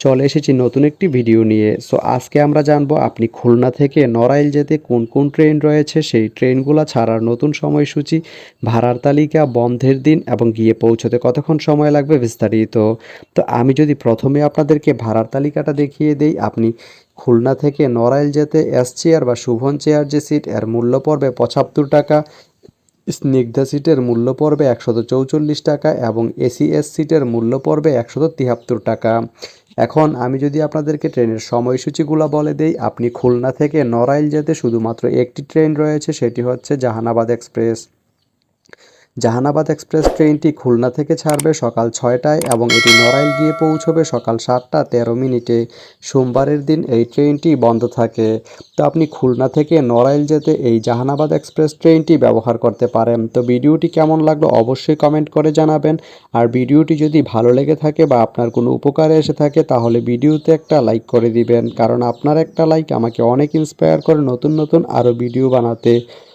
চলে এসেছি নতুন একটি ভিডিও নিয়ে। সো আজকে আমরা জানব আপনি খুলনা থেকে নড়াইল যেতে কোন কোন ট্রেন রয়েছে, সেই ট্রেনগুলো ছাড়ার নতুন সময়সূচি, ভাড়ার তালিকা, বন্ধের দিন এবং গিয়ে পৌঁছতে কতক্ষণ সময় লাগবে বিস্তারিত। তো, আমি যদি প্রথমে আপনাদেরকে ভাড়ার তালিকাটা দেখিয়ে দেই, আপনি খুলনা থেকে নড়াইল যেতে এস চেয়ার বা শুভন চেয়ার যে সিট এর মূল্য পড়বে পঁচাত্তর টাকা, স্নিগ্ধা সিটের মূল্য পড়বে একশত চৌচল্লিশ টাকা এবং এসিএস সিটের মূল্য পড়বে একশত টাকা। এখন আমি যদি আপনাদেরকে ট্রেনের সময়সূচিগুলো বলে দেই, আপনি খুলনা থেকে নড়াইল যেতে শুধুমাত্র একটি ট্রেন রয়েছে, সেটি হচ্ছে জাহানাবাদ এক্সপ্রেস। জাহানাবাদ এক্সপ্রেস ট্রেনটি খুলনা থেকে ছাড়বে সকাল ছয়টায় এবং এটি নড়াইল গিয়ে পৌঁছবে সকাল সাতটা তেরো মিনিটে। সোমবারের দিন এই ট্রেনটি বন্ধ থাকে। তো আপনি খুলনা থেকে নড়াইল যেতে এই জাহানাবাদ এক্সপ্রেস ট্রেনটি ব্যবহার করতে পারেন। তো ভিডিওটি কেমন লাগল অবশ্যই কমেন্ট করে জানাবেন। আর ভিডিওটি যদি ভালো লেগে থাকে বা আপনার কোনো উপকারে এসে থাকে তাহলে ভিডিওতে একটা লাইক করে দিবেন। কারণ আপনার একটা লাইক আমাকে অনেক ইন্সপায়ার করে নতুন নতুন আরও ভিডিও বানাতে।